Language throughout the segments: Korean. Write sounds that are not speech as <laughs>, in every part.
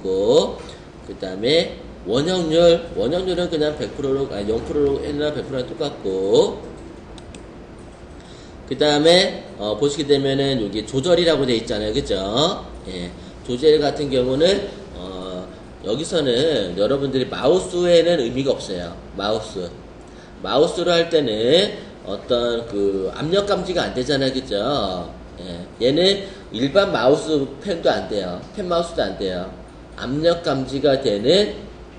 똑같고 그 다음에 원형률 원형률은 그냥 100%로 아니 0%로 N이나 100%랑 똑같고 그 다음에 어, 보시게 되면은 여기 조절이라고 돼 있잖아요. 그죠? 예, 조절 같은 경우는 어, 여기서는 여러분들이 마우스에는 의미가 없어요. 마우스. 마우스로 할 때는 어떤 그 압력 감지가 안 되잖아요. 그죠? 예, 얘는 일반 마우스 펜도 안 돼요. 펜 마우스도 안 돼요 압력 감지가 되는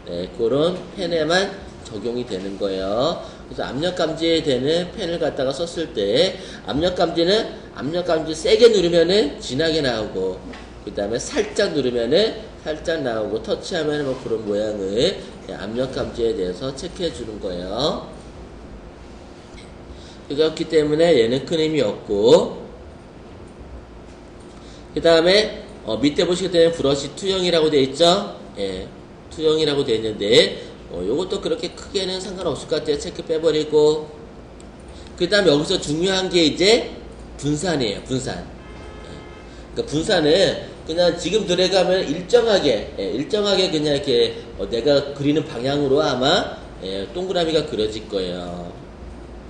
네, 그런 펜에만 적용이 되는 거예요. 그래서 압력 감지에 되는 펜을 갖다가 썼을 때 압력 감지는 압력 감지 세게 누르면은 진하게 나오고 그 다음에 살짝 누르면은 살짝 나오고 터치하면 뭐 그런 모양을 네, 압력 감지에 대해서 체크해 주는 거예요. 그렇기 때문에 얘는 큰 의미 없고 그 다음에 어, 밑에 보시게 되면 브러쉬 투영이라고 되어 있죠. 예, 투영이라고 되어 있는데 어, 요것도 그렇게 크게는 상관없을 것 같아요. 체크 빼버리고 그 다음에 여기서 중요한 게 이제 분산이에요. 분산. 예. 그러니까 분산은 그냥 지금 들어가면 일정하게 예, 일정하게 그냥 이렇게 어, 내가 그리는 방향으로 아마 예, 동그라미가 그려질 거예요.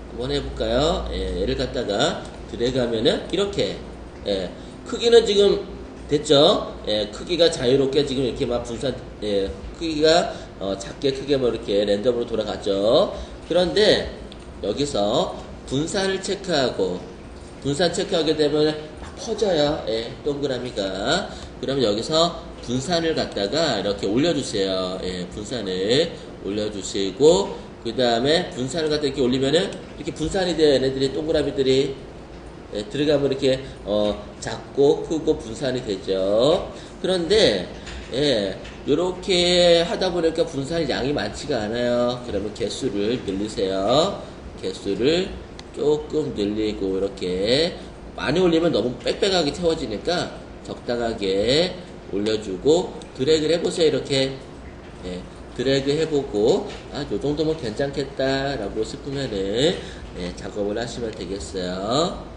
한번 해볼까요? 예, 얘를 갖다가 들어가면은 이렇게 예, 크기는 지금 됐죠? 예, 크기가 자유롭게 지금 이렇게 막 분산 예, 크기가 어, 작게 크게 뭐 이렇게 랜덤으로 돌아갔죠. 그런데 여기서 분산을 체크하고 분산 체크하게 되면 막 퍼져요. 예, 동그라미가. 그러면 여기서 분산을 갖다가 이렇게 올려주세요. 예, 분산을 올려주시고 그 다음에 분산을 갖다 이렇게 올리면은 이렇게 분산이 돼요. 얘네들이 동그라미들이 예, 들어가면 이렇게 어, 작고 크고 분산이 되죠. 그런데 예, 이렇게 하다 보니까 분산이 양이 많지가 않아요. 그러면 개수를 늘리세요. 개수를 조금 늘리고 이렇게 많이 올리면 너무 빽빽하게 채워지니까 적당하게 올려주고 드래그를 해보세요. 이렇게 예, 드래그 해보고 아, 요 정도면 괜찮겠다라고 싶으면은 예, 작업을 하시면 되겠어요.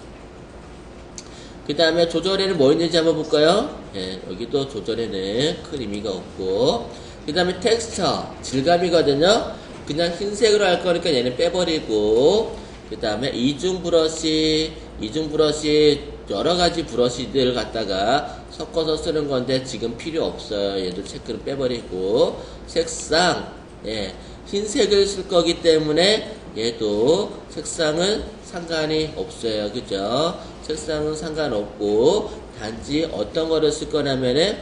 그 다음에 조절에는 뭐 있는지 한번 볼까요? 예, 여기도 조절에는 큰 의미가 없고. 그 다음에 텍스처 질감이거든요. 그냥 흰색으로 할 거니까 얘는 빼버리고. 그 다음에 이중 브러쉬 이중 브러쉬 여러 가지 브러쉬들을 갖다가 섞어서 쓰는 건데 지금 필요 없어요. 얘도 체크를 빼버리고. 색상 예, 흰색을 쓸 거기 때문에 얘도 색상은 상관이 없어요 그죠 색상은 상관없고 단지 어떤 거를 쓸 거냐면은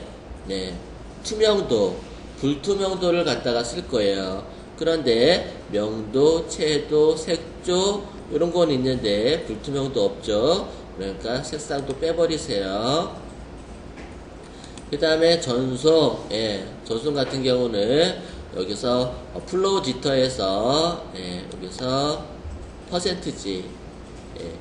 네, 투명도, 불투명도를 갖다가 쓸 거예요. 그런데 명도, 채도, 색조 이런 건 있는데 불투명도 없죠. 그러니까 색상도 빼버리세요. 그 다음에 전송, 예, 전송 같은 경우는 여기서 어, 플로우 지터에서 예, 여기서 퍼센트지 예,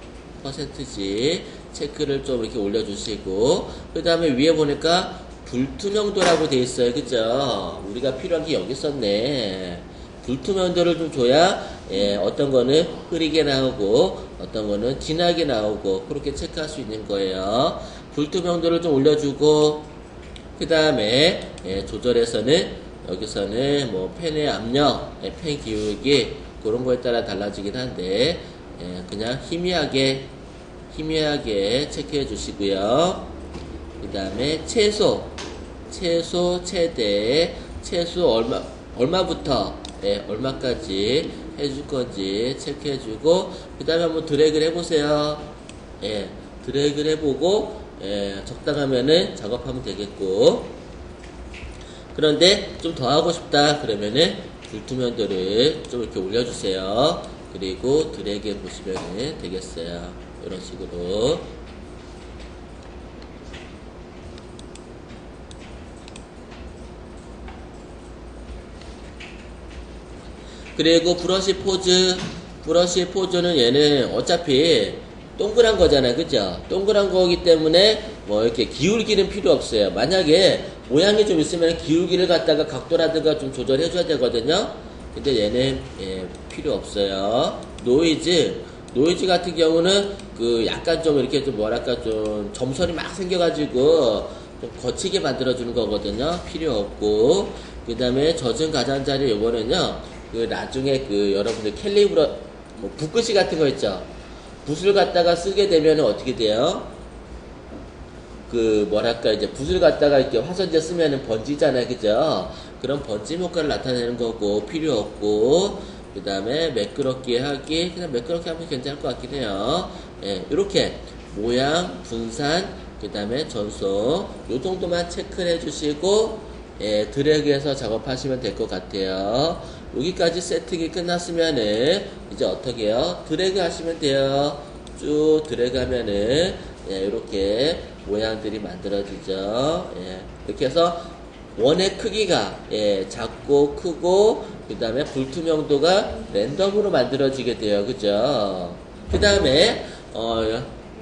퍼센트지. 체크를 좀 이렇게 올려주시고. 그 다음에 위에 보니까 불투명도라고 돼 있어요. 그죠? 우리가 필요한 게 여기 있었네. 불투명도를 좀 줘야 예, 어떤 거는 흐리게 나오고 어떤 거는 진하게 나오고 그렇게 체크할 수 있는 거예요. 불투명도를 좀 올려주고 그 다음에 예, 조절에서는 여기서는 뭐 펜의 압력, 예, 펜 기울기 그런 거에 따라 달라지긴 한데 예, 그냥 희미하게 희미하게 체크해 주시고요. 그 다음에 채소 채소 최대 채소 얼마 얼마부터 예, 얼마까지 해줄 건지 체크해 주고 그 다음에 한번 드래그를 해보세요. 예, 드래그를 해보고 예, 적당하면은 작업하면 되겠고 그런데 좀 더 하고 싶다 그러면은 불투명도를 좀 이렇게 올려주세요. 그리고 드래그 보시면 되겠어요. 이런 식으로. 그리고 브러쉬 포즈, 브러쉬 포즈는 얘는 어차피 동그란 거잖아요. 그죠? 동그란 거기 때문에 뭐 이렇게 기울기는 필요 없어요. 만약에 모양이 좀 있으면 기울기를 갖다가 각도라든가 좀 조절해 줘야 되거든요. 근데 얘는 예, 필요 없어요. 노이즈, 노이즈 같은 경우는 그 약간 좀 이렇게 좀 뭐랄까 좀 점선이 막 생겨가지고 좀 거치게 만들어주는 거거든요. 필요 없고. 그 다음에 젖은 가장자리 요거는요, 그 나중에 그 여러분들 캘리브러, 뭐 붓글씨 같은 거 있죠? 붓을 갖다가 쓰게 되면 어떻게 돼요? 그 뭐랄까 이제 붓을 갖다가 이렇게 화선제 쓰면은 번지잖아요 그죠 그런 효과를 나타내는 거고 필요 없고 그 다음에 매끄럽게 하기 그냥 매끄럽게 하면 괜찮을 것 같긴 해요. 예 이렇게 모양 분산 그 다음에 전송 요 정도만 체크를 해주시고 예 드래그해서 작업하시면 될 것 같아요. 여기까지 세팅이 끝났으면은 이제 어떻게 해요? 드래그 하시면 돼요. 쭉 드래그 하면은 예, 이렇게 모양들이 만들어지죠. 예, 이렇게 해서 원의 크기가 예, 작고 크고 그 다음에 불투명도가 랜덤으로 만들어지게 돼요. 그죠? 그 다음에 어,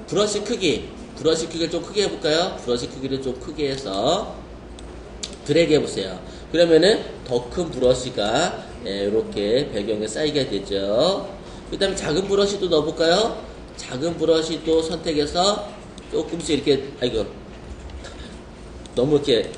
브러쉬 크기 브러쉬 크기를 좀 크게 해볼까요? 브러쉬 크기를 좀 크게 해서 드래그 해보세요. 그러면은 더 큰 브러쉬가 예, 이렇게 배경에 쌓이게 되죠. 그 다음에 작은 브러쉬도 넣어볼까요? 작은 브러쉬도 선택해서 조금씩 이렇게 아이고 너무 이렇게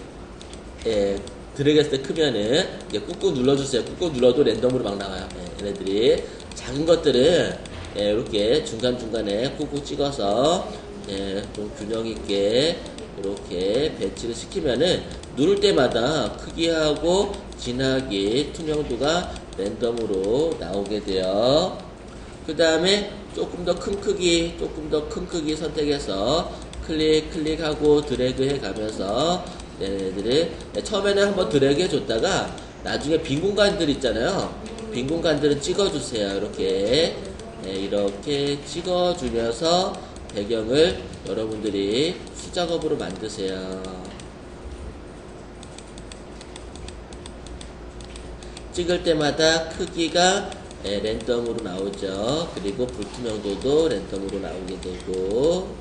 예, 드래그 했을 때 크면은 이제 꾹꾹 눌러주세요. 꾹꾹 눌러도 랜덤으로 막 나와요. 예, 얘네들이 작은 것들은 예, 이렇게 중간 중간에 꾹꾹 찍어서 예, 좀 균형 있게 이렇게 배치를 시키면은 누를 때마다 크기하고 진하기 투명도가 랜덤으로 나오게 돼요. 그 다음에 조금 더 큰 크기, 조금 더 큰 크기 선택해서 클릭, 클릭하고 드래그 해 가면서 얘네들을 네, 처음에는 한번 드래그 해줬다가 나중에 빈 공간들 있잖아요. 빈 공간들은 찍어주세요. 이렇게. 네, 이렇게 찍어주면서 배경을 여러분들이 수작업으로 만드세요. 찍을 때마다 크기가 예, 랜덤으로 나오죠. 그리고 불투명도도 랜덤으로 나오게 되고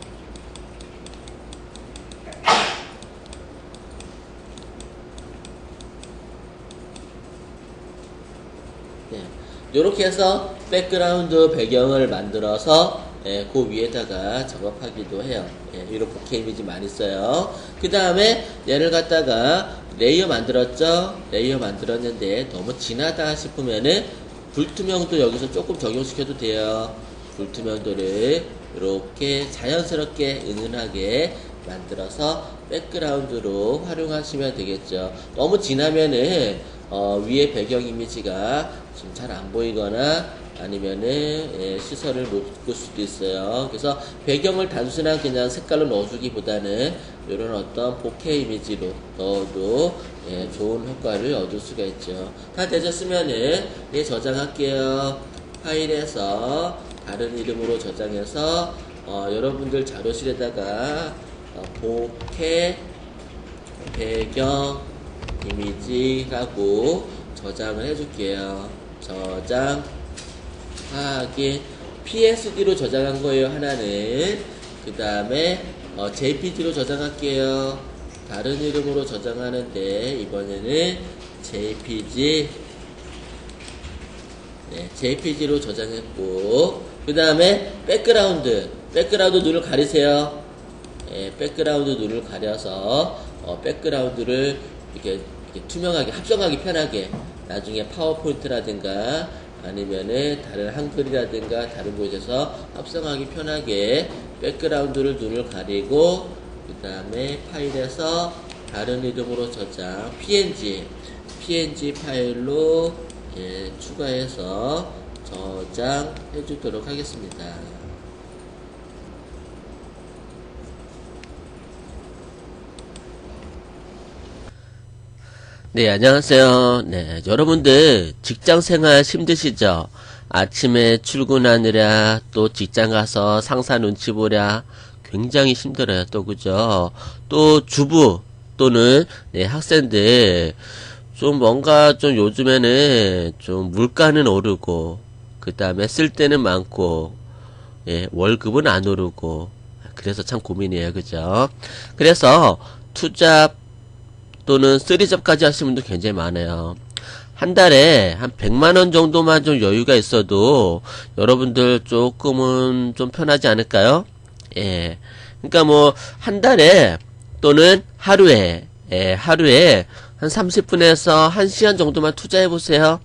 이렇게 해서 백그라운드 배경을 만들어서 예, 그 위에다가 작업하기도 해요. 예, 이런 복해 이미지 많이 써요. 그 다음에 얘를 갖다가 레이어 만들었죠? 레이어 만들었는데 너무 진하다 싶으면은 불투명도 여기서 조금 적용시켜도 돼요. 불투명도를 이렇게 자연스럽게 은은하게 만들어서 백그라운드로 활용하시면 되겠죠. 너무 진하면은 어, 위에 배경 이미지가 지금 잘 안 보이거나 아니면은 예, 시설을 못 볼 수도 있어요. 그래서 배경을 단순한 그냥 색깔로 넣어주기보다는 이런 어떤 보케 이미지로 넣어도 예, 좋은 효과를 얻을 수가 있죠. 다 되셨으면은 예, 저장할게요. 파일에서 다른 이름으로 저장해서 어, 여러분들 자료실에다가 어, 보케 배경 이미지라고 저장을 해줄게요. 저장 확인 PSD로 저장한 거예요. 하나는 그 다음에 어, JPG로 저장할게요. 다른 이름으로 저장하는데 이번에는 JPG 네, JPG로 저장했고 그 다음에 백그라운드 백그라운드 눈을 가리세요. 예, 백그라운드 눈을 가려서 어, 백그라운드를 이렇게, 이렇게 투명하게 합성하기 편하게 나중에 파워포인트라든가 아니면은 다른 한글이라든가 다른 곳에서 합성하기 편하게 백그라운드를 눈을 가리고 그 다음에 파일에서 다른 이름으로 저장 png png 파일로 예, 추가해서 저장해 주도록 하겠습니다. 네, 안녕하세요. 네, 여러분들 직장 생활 힘드시죠? 아침에 출근하느라 또 직장 가서 상사 눈치 보랴 굉장히 힘들어요. 또 그죠? 또 주부 또는 네, 학생들 좀 뭔가 좀 요즘에는 좀 물가는 오르고 그 다음에 쓸 때는 많고 예, 월급은 안 오르고 그래서 참 고민이에요. 그죠? 그래서 투잡 또는 쓰리잡까지 하시는 분도 굉장히 많아요. 한 달에 한 100만원 정도만 좀 여유가 있어도 여러분들 조금은 좀 편하지 않을까요? 예. 그러니까 뭐, 한 달에 또는 하루에, 예, 하루에 한 30분에서 1시간 정도만 투자해 보세요.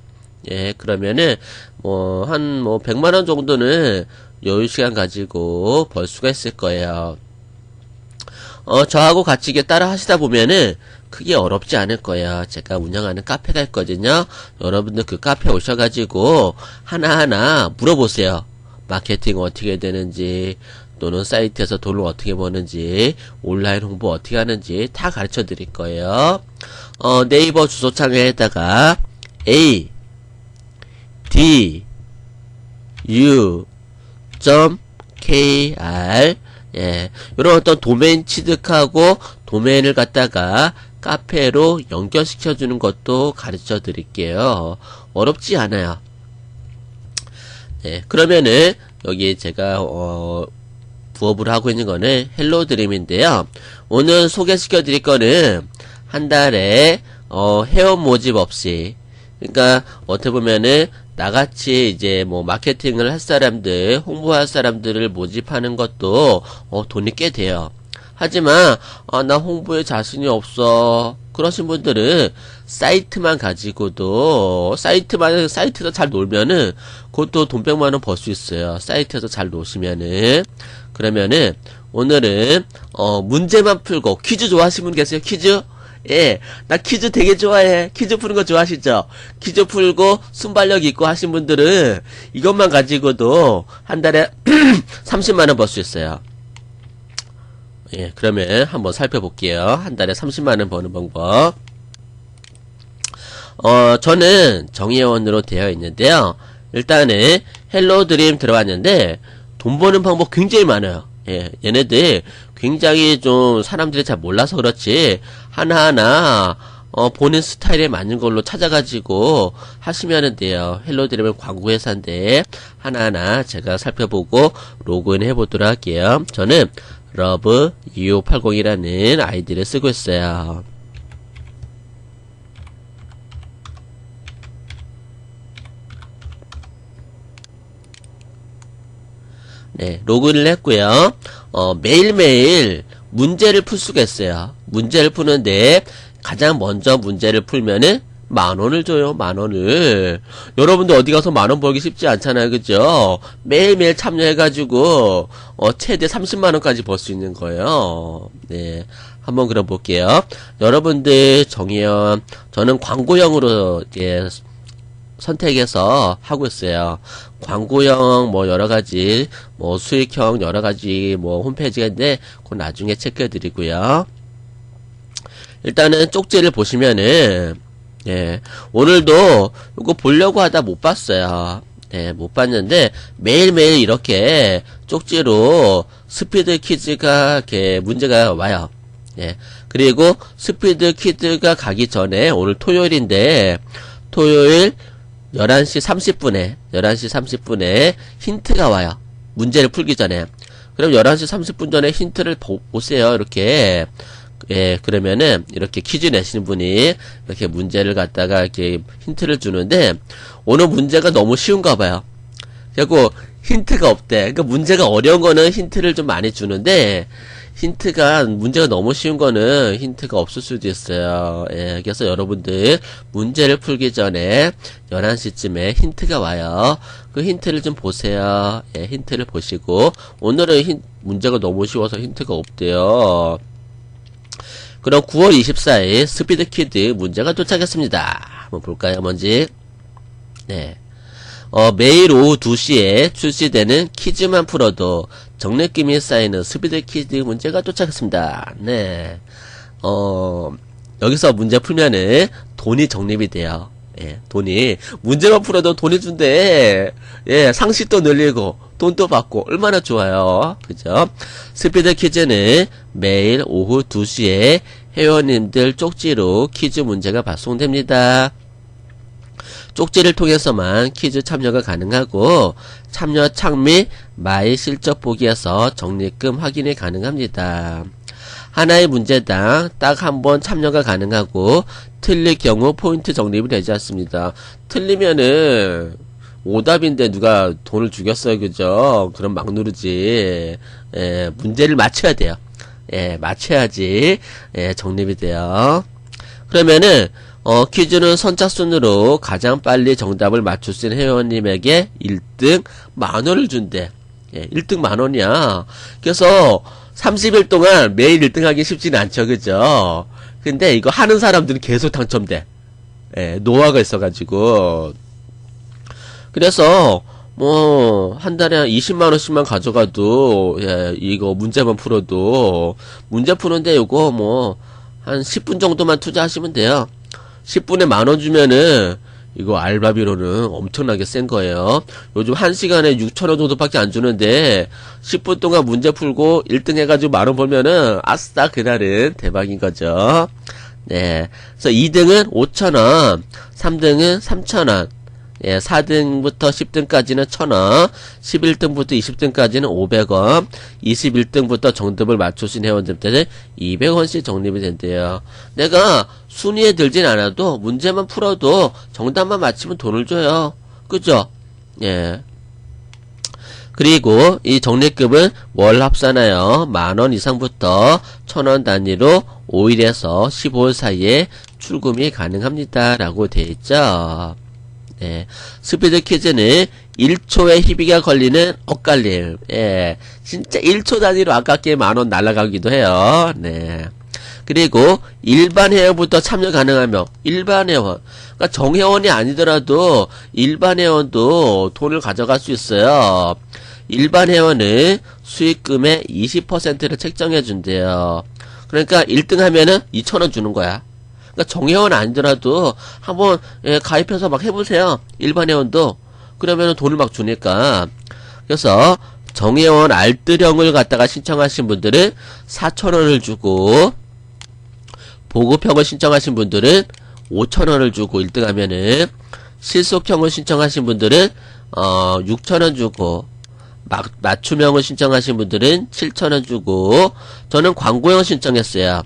예, 그러면은, 뭐, 한, 뭐, 100만 원 정도는 여유 시간 가지고 벌 수가 있을 거예요. 어, 저하고 같이 이게 따라 하시다 보면은 크게 어렵지 않을 거예요. 제가 운영하는 카페가 있거든요. 여러분들 그 카페 오셔가지고 하나하나 물어보세요. 마케팅 어떻게 되는지, 또는 사이트에서 돈을 어떻게 버는지, 온라인 홍보 어떻게 하는지 다 가르쳐 드릴 거예요. 어, 네이버 주소창에다가 A, D, U, .kr 예, 이런 어떤 도메인 취득하고 도메인을 갖다가 카페로 연결시켜 주는 것도 가르쳐 드릴게요. 어렵지 않아요. 네, 그러면은 여기 제가 어, 부업을 하고 있는 거는 헬로 드림인데요. 오늘 소개시켜 드릴 거는 한 달에 어, 회원 모집 없이 그러니까 어떻게 보면은 나같이 이제 뭐 마케팅을 할 사람들, 홍보할 사람들을 모집하는 것도 어, 돈이 꽤 돼요. 하지만 아, 나 홍보에 자신이 없어. 그러신 분들은 사이트만 가지고도 사이트만 사이트에서 잘 놀면은 그것도 돈 100만 원 벌 수 있어요. 사이트에서 잘 노시면은 그러면은 오늘은 어 문제만 풀고 퀴즈 좋아하시는 분 계세요? 퀴즈? 예, 나 퀴즈 되게 좋아해. 퀴즈 푸는 거 좋아하시죠? 퀴즈 풀고 순발력 있고 하신 분들은 이것만 가지고도 한 달에 <clears throat> 30만 원 벌 수 있어요. 예, 그러면 한번 살펴볼게요. 한 달에 30만 원 버는 방법. 어, 저는 정의원으로 되어 있는데요. 일단은 헬로 드림 들어왔는데 돈 버는 방법 굉장히 많아요. 예, 얘네들 굉장히 좀 사람들이 잘 몰라서 그렇지 하나하나 어, 보는 스타일에 맞는 걸로 찾아가지고 하시면 돼요. 헬로 드림은 광고 회사인데 하나하나 제가 살펴보고 로그인 해보도록 할게요. 저는 러브 2580이라는 아이디를 쓰고 있어요. 네, 로그인을 했고요. 어, 매일매일 문제를 풀 수가 있어요. 문제를 푸는데 가장 먼저 문제를 풀면은 만 원을 줘요, 만 원을. 여러분들 어디 가서 만 원 벌기 쉽지 않잖아요, 그죠? 매일매일 참여해가지고, 어, 최대 30만 원까지 벌 수 있는 거예요. 네. 한번 그럼 볼게요. 여러분들 정의연, 저는 광고형으로, 예, 선택해서 하고 있어요. 광고형 뭐 여러 가지 뭐 수익형 여러 가지 뭐 홈페이지가 있는데 그건 나중에 체크해 드리고요. 일단은 쪽지를 보시면은 예, 오늘도 이거 보려고 하다 못 봤어요. 예, 못 봤는데 매일매일 이렇게 쪽지로 스피드 퀴즈가 이렇게 문제가 와요. 예. 그리고 스피드 퀴즈가 가기 전에 오늘 토요일인데 토요일 11시 30분에 11시 30분에 힌트가 와요. 문제를 풀기 전에. 그럼 11시 30분 전에 힌트를 보, 보세요. 이렇게 예, 그러면은 이렇게 퀴즈 내시는 분이 이렇게 문제를 갖다가 이렇게 힌트를 주는데 오늘 문제가 너무 쉬운가 봐요. 그리고 힌트가 없대. 그러니까 문제가 어려운 거는 힌트를 좀 많이 주는데 힌트가 문제가 너무 쉬운 거는 힌트가 없을 수도 있어요. 예, 그래서 여러분들 문제를 풀기 전에 11시쯤에 힌트가 와요. 그 힌트를 좀 보세요. 예, 힌트를 보시고 오늘은 힌, 문제가 너무 쉬워서 힌트가 없대요. 그럼 9월 24일 스피드 퀴즈 문제가 도착했습니다. 한번 볼까요, 뭔지? 네. 어, 매일 오후 2시에 출시되는 퀴즈만 풀어도 정느낌이 쌓이는 스피드 퀴즈 문제가 도착했습니다. 네. 어, 여기서 문제 풀면은 돈이 적립이 돼요. 예, 돈이. 문제만 풀어도 돈이 준대. 예, 상식도 늘리고, 돈도 받고, 얼마나 좋아요. 그죠? 스피드 퀴즈는 매일 오후 2시에 회원님들 쪽지로 퀴즈 문제가 발송됩니다. 쪽지를 통해서만 퀴즈 참여가 가능하고 참여 창 및 마이 실적 보기에서 적립금 확인이 가능합니다. 하나의 문제당 딱 한 번 참여가 가능하고 틀릴 경우 포인트 적립이 되지 않습니다. 틀리면은 오답인데 누가 돈을 주겠어요, 그죠? 그럼 막 누르지. 예, 문제를 맞춰야 돼요. 예, 맞춰야지, 예, 정립이 돼요. 그러면은, 어, 퀴즈는 선착순으로 가장 빨리 정답을 맞출 수 있는 회원님에게 1등 만원을 준대. 예, 1등 만원이야. 그래서 30일 동안 매일 1등 하기 쉽지는 않죠, 그죠? 근데 이거 하는 사람들은 계속 당첨돼. 예, 노화가 있어가지고. 그래서, 뭐, 한 달에 한 20만원씩만 가져가도, 예, 이거 문제만 풀어도, 문제 푸는데 요거 뭐, 한 10분 정도만 투자하시면 돼요. 10분에 만 원 주면은, 이거 알바비로는 엄청나게 센 거예요. 요즘 1시간에 6천원 정도밖에 안 주는데, 10분 동안 문제 풀고 1등 해가지고 만 원 벌면은, 아싸, 그날은 대박인 거죠. 네. 그래서 2등은 5천원, 3등은 3천원, 예, 4등부터 10등까지는 1000원, 11등부터 20등까지는 500원, 21등부터 정답을 맞추신 회원들한테는 200원씩 적립이 된대요. 내가 순위에 들진 않아도 문제만 풀어도 정답만 맞히면 돈을 줘요. 그죠? 예. 그리고 이 적립금은 월 합산하여 만원 이상부터 천 원 단위로 5일에서 15일 사이에 출금이 가능합니다. 라고 되어 있죠. 네. 스피드 퀴즈는 1초의 희비가 걸리는 엇갈림. 예. 진짜 1초 단위로 아깝게 만원 날아가기도 해요. 네. 그리고 일반 회원부터 참여 가능하며 일반 회원 그러니까 정회원이 아니더라도 일반 회원도 돈을 가져갈 수 있어요. 일반 회원은 수익금의 20%를 책정해 준대요. 그러니까 1등 하면은 2,000원 주는 거야. 그러니까 정회원 아니더라도 한번 예, 가입해서 막 해보세요. 일반 회원도 그러면 돈을 막 주니까 그래서 정회원 알뜰형을 갖다가 신청하신 분들은 4,000원을 주고 보급형을 신청하신 분들은 5,000원을 주고 1등 하면은 실속형을 신청하신 분들은 어 6,000원 주고 막, 맞춤형을 신청하신 분들은 7,000원 주고 저는 광고형 신청했어요.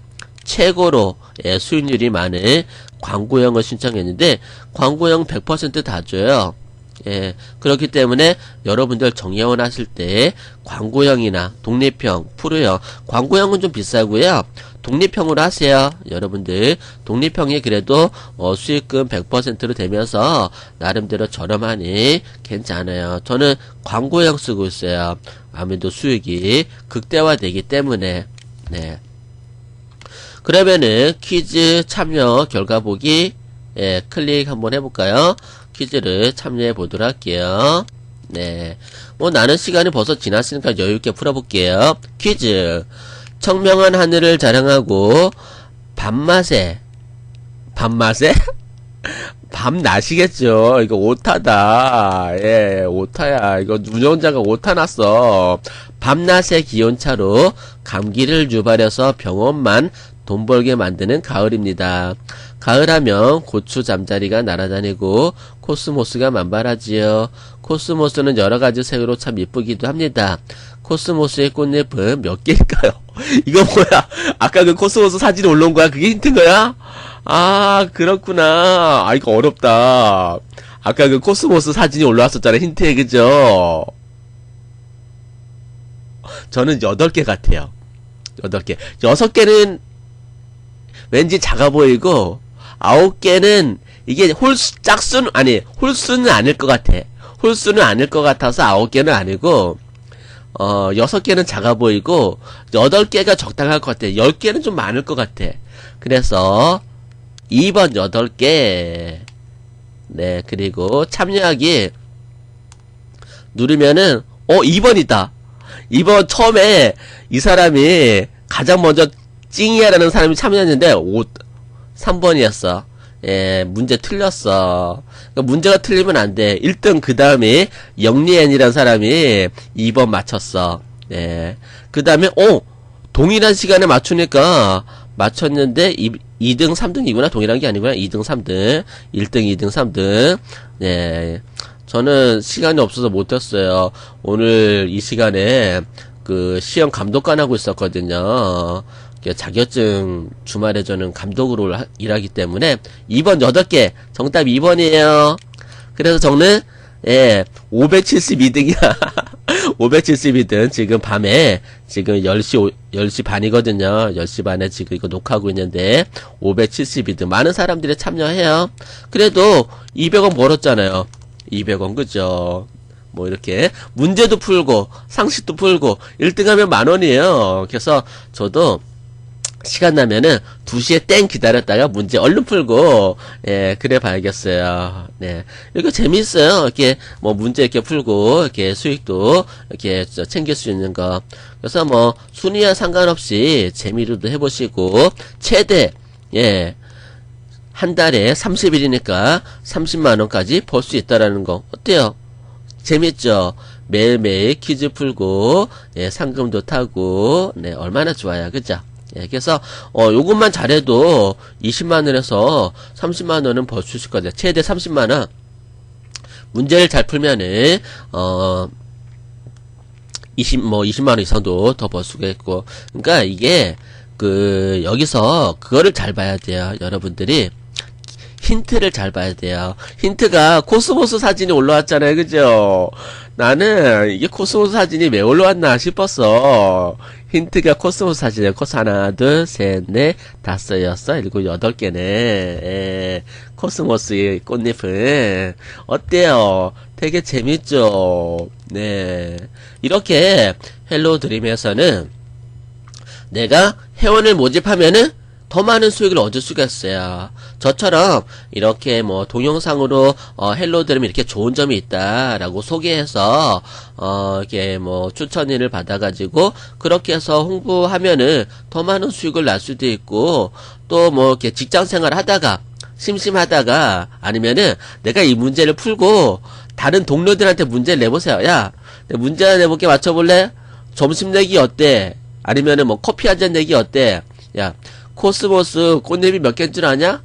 최고로 예, 수익률이 많은 광고형을 신청했는데 광고형 100%다 줘요. 예, 그렇기 때문에 여러분들 정예원 하실 때 광고형이나 독립형, 프로형, 광고형은 좀 비싸고요. 독립형으로 하세요. 여러분들 독립형이 그래도 어, 수익금 100%로 되면서 나름대로 저렴하니 괜찮아요. 저는 광고형 쓰고 있어요. 아무래도 수익이 극대화되기 때문에 네. 그러면은 퀴즈 참여 결과 보기 예, 클릭 한번 해볼까요? 퀴즈를 참여해 보도록 할게요. 네. 뭐 나는 시간이 벌써 지났으니까 여유있게 풀어볼게요. 퀴즈. 청명한 하늘을 자랑하고 밤맛에 밤맛에? 밤낮이겠죠. 이거 오타다. 예, 오타야. 이거 운영자가 오타 났어. 밤낮의 기온차로 감기를 유발해서 병원만 돈 벌게 만드는 가을입니다. 가을하면 고추 잠자리가 날아다니고 코스모스가 만발하지요. 코스모스는 여러 가지 색으로 참 이쁘기도 합니다. 코스모스의 꽃잎은 몇 개일까요? <laughs> 이거 뭐야? 아까 그 코스모스 사진 올라온 거야? 그게 힌트인 거야? 아, 그렇구나. 아, 이거 어렵다. 아까 그 코스모스 사진이 올라왔었잖아. 힌트에, 그죠? 저는 8개 같아요. 8개. 6개는 왠지 작아 보이고, 9개는 이게 홀수, 짝수는, 아니, 홀수는 아닐 것 같아. 홀수는 아닐 것 같아서 9개는 아니고, 어, 6개는 작아 보이고, 8개가 적당할 것 같아. 10개는 좀 많을 것 같아. 그래서, 2번 8개. 네, 그리고 참여하기 누르면은, 어, 2번이다. 2번 처음에 이 사람이 가장 먼저 찡이야라는 사람이 참여했는데, 5, 3번이었어. 예, 문제 틀렸어. 그러니까 문제가 틀리면 안 돼. 1등 그 다음에 영리엔이라는 사람이 2번 맞췄어. 예. 그 다음에, 어, 동일한 시간에 맞추니까 맞췄는데 2, 2등, 3등이구나. 동일한 게 아니구나. 2등, 3등. 1등, 2등, 3등. 예. 저는 시간이 없어서 못했어요. 오늘 이 시간에 그 시험 감독관 하고 있었거든요. 그 자격증 주말에 저는 감독으로 하- 일하기 때문에 2번 8개 정답 2번이에요. 그래서 저는 예 572등이야. 570이든 <laughs> 지금 밤에 지금 10시, 오- 10시 반이거든요. 10시 반에 지금 이거 녹화하고 있는데 570이든 많은 사람들이 참여해요. 그래도 200원 벌었잖아요. 200원 그죠? 뭐 이렇게 문제도 풀고 상식도 풀고 1등하면 만 원이에요. 그래서 저도 시간 나면은 2시에 땡 기다렸다가 문제 얼른 풀고, 예, 그래 봐야겠어요. 네. 이거 재밌어요. 이렇게, 뭐, 문제 이렇게 풀고, 이렇게 수익도, 이렇게 저 챙길 수 있는 거. 그래서 뭐, 순위와 상관없이 재미로도 해보시고, 최대, 예, 한 달에 30일이니까 30만원까지 벌 수 있다라는 거. 어때요? 재밌죠? 매일매일 퀴즈 풀고, 예, 상금도 타고, 네, 얼마나 좋아요. 그죠? 예, 그래서, 어, 요것만 잘해도 20만 원에서 30만 원은 벌 수 있을 거예요. 최대 30만 원. 문제를 잘 풀면은, 어, 20, 뭐, 20만원 이상도 더 벌 수가 있고. 그러니까 이게, 그, 여기서 그거를 잘 봐야 돼요. 여러분들이. 힌트를 잘 봐야 돼요. 힌트가 코스모스 사진이 올라왔잖아요. 그죠? 나는 이게 코스모스 사진이 왜 올라왔나 싶었어. 힌트가 코스모스 사진이에요. 코스 하나, 둘, 셋, 넷, 다섯, 여섯, 일곱, 여덟 개네. 예. 코스모스의 꽃잎은. 어때요? 되게 재밌죠? 네. 이렇게 헬로 드림에서는 내가 회원을 모집하면은 더 많은 수익을 얻을 수가 있어요. 저처럼 이렇게 뭐 동영상으로 어 헬로드림이 이렇게 좋은 점이 있다라고 소개해서 어 이렇게 뭐 추천인을 받아가지고 그렇게 해서 홍보하면은 더 많은 수익을 날 수도 있고 또 뭐 이렇게 직장 생활 하다가 심심하다가 아니면은 내가 이 문제를 풀고 다른 동료들한테 문제를 내보세요. 야, 문제 하나 내볼게 맞춰볼래? 점심 내기 어때? 아니면은 뭐 커피 한 잔 내기 어때? 야, 코스모스 꽃잎이 몇 개인 줄 아냐?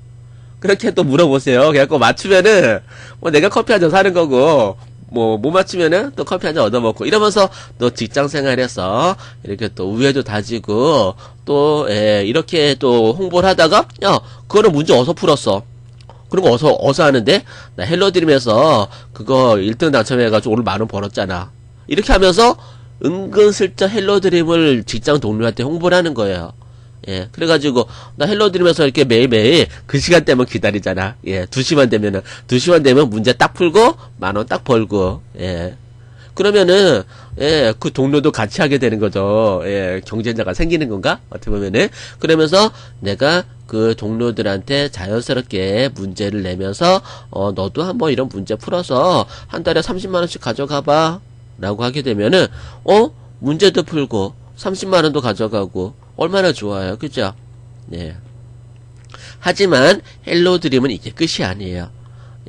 그렇게 또 물어보세요. 그래갖고 맞추면은 뭐 내가 커피 한 잔 사는 거고 뭐 못 맞추면은 또 커피 한 잔 얻어먹고 이러면서 또 직장 생활에서 이렇게 또 우애도 다지고 또 예, 이렇게 또 홍보를 하다가 야 그거는 문제 어서 풀었어. 그런 거 어서 어서 하는데 나 헬로 드림에서 그거 1등 당첨해가지고 오늘 만 원 벌었잖아. 이렇게 하면서 은근슬쩍 헬로 드림을 직장 동료한테 홍보를 하는 거예요. 예, 그래가지고, 나 헬로드림에서 이렇게 매일매일 그 시간대만 기다리잖아. 예, 두 시만 되면은, 두 시만 되면 문제 딱 풀고, 만 원 딱 벌고, 예. 그러면은, 예, 그 동료도 같이 하게 되는 거죠. 예, 경쟁자가 생기는 건가? 어떻게 보면은. 그러면서 내가 그 동료들한테 자연스럽게 문제를 내면서, 어, 너도 한번 이런 문제 풀어서 한 달에 30만원씩 가져가봐. 라고 하게 되면은, 어? 문제도 풀고, 30만원도 가져가고, 얼마나 좋아요. 그죠? 예. 하지만, 헬로 드림은 이게 끝이 아니에요.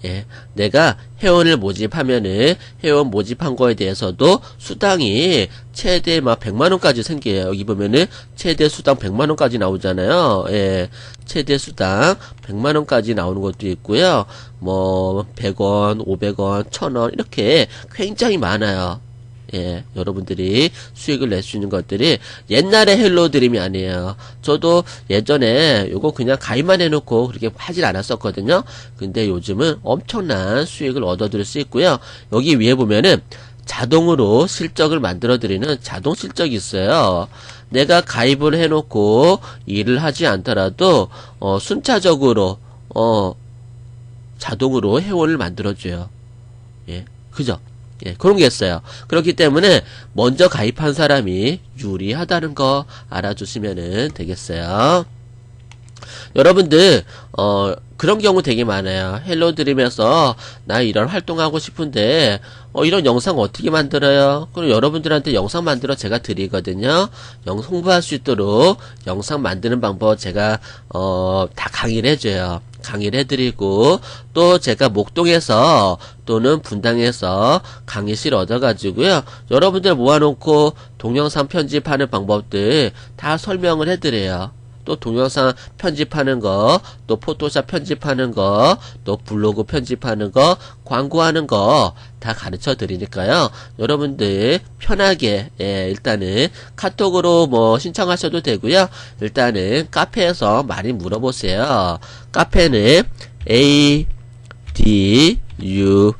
예. 내가 회원을 모집하면은, 회원 모집한 거에 대해서도 수당이 최대 막 100만 원까지 생겨요. 여기 보면은, 최대 수당 100만 원까지 나오잖아요. 예. 최대 수당 100만 원까지 나오는 것도 있고요. 뭐, 100원, 500원, 1000원, 이렇게 굉장히 많아요. 예, 여러분들이 수익을 낼 수 있는 것들이 옛날에 헬로 드림이 아니에요. 저도 예전에 요거 그냥 가입만 해놓고 그렇게 하질 않았었거든요. 근데 요즘은 엄청난 수익을 얻어들일 수 있고요. 여기 위에 보면은 자동으로 실적을 만들어 드리는 자동 실적이 있어요. 내가 가입을 해놓고 일을 하지 않더라도 어, 순차적으로 어, 자동으로 회원을 만들어줘요. 예, 그죠? 예, 그런 게 있어요. 그렇기 때문에 먼저 가입한 사람이 유리하다는 거 알아주시면 되겠어요. 여러분들 어 그런 경우 되게 많아요. 헬로 드림에서 나 이런 활동하고 싶은데 어 이런 영상 어떻게 만들어요? 그럼 여러분들한테 영상 만들어 제가 드리거든요. 영 홍보할 수 있도록 영상 만드는 방법 제가 어 다 강의를 해줘요. 강의를 해드리고 또 제가 목동에서 또는 분당에서 강의실 얻어가지고요. 여러분들 모아놓고 동영상 편집하는 방법들 다 설명을 해드려요. 또 동영상 편집하는 거, 또 포토샵 편집하는 거, 또 블로그 편집하는 거, 광고하는 거 다 가르쳐 드리니까요. 여러분들 편하게 예, 일단은 카톡으로 뭐 신청하셔도 되고요. 일단은 카페에서 많이 물어보세요. 카페는 a d u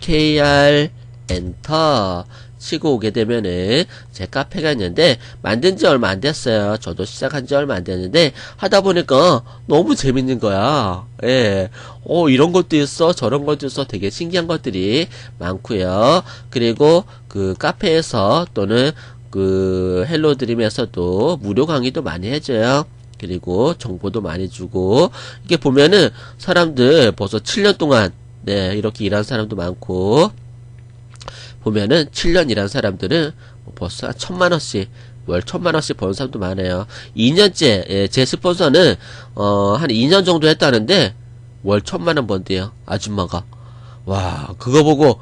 k r 엔터 치고 오게 되면은 제 카페가 있는데 만든 지 얼마 안 됐어요. 저도 시작한 지 얼마 안 됐는데 하다 보니까 너무 재밌는 거야. 예. 어, 이런 것도 있어. 저런 것도 있어. 되게 신기한 것들이 많고요. 그리고 그 카페에서 또는 그 헬로 드림에서도 무료 강의도 많이 해줘요. 그리고 정보도 많이 주고 이게 보면은 사람들 벌써 7년 동안 네 이렇게 일한 사람도 많고 보면은 7년 일한 사람들은 뭐 벌써 한 천만 원씩 월 천만 원씩 버는 사람도 많아요. 2년째 예, 제 스폰서는 어 한 2년 정도 했다는데 월 천만 원 번대요. 아줌마가 와 그거 보고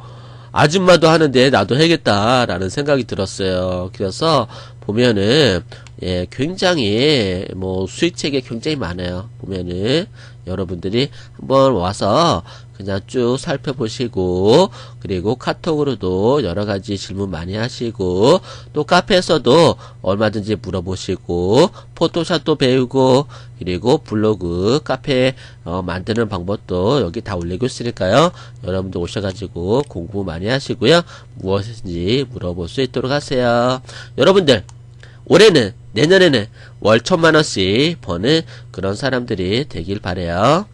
아줌마도 하는데 나도 해야겠다라는 생각이 들었어요. 그래서 보면은 예 굉장히 뭐 수익책이 굉장히 많아요. 보면은 여러분들이 한번 와서 그냥 쭉 살펴보시고 그리고 카톡으로도 여러 가지 질문 많이 하시고 또 카페에서도 얼마든지 물어보시고 포토샵도 배우고 그리고 블로그 카페 어, 만드는 방법도 여기 다 올리고 있으니까요. 여러분들 오셔가지고 공부 많이 하시고요. 무엇인지 물어볼 수 있도록 하세요. 여러분들 올해는 내년에는 월 천만 원씩 버는 그런 사람들이 되길 바래요.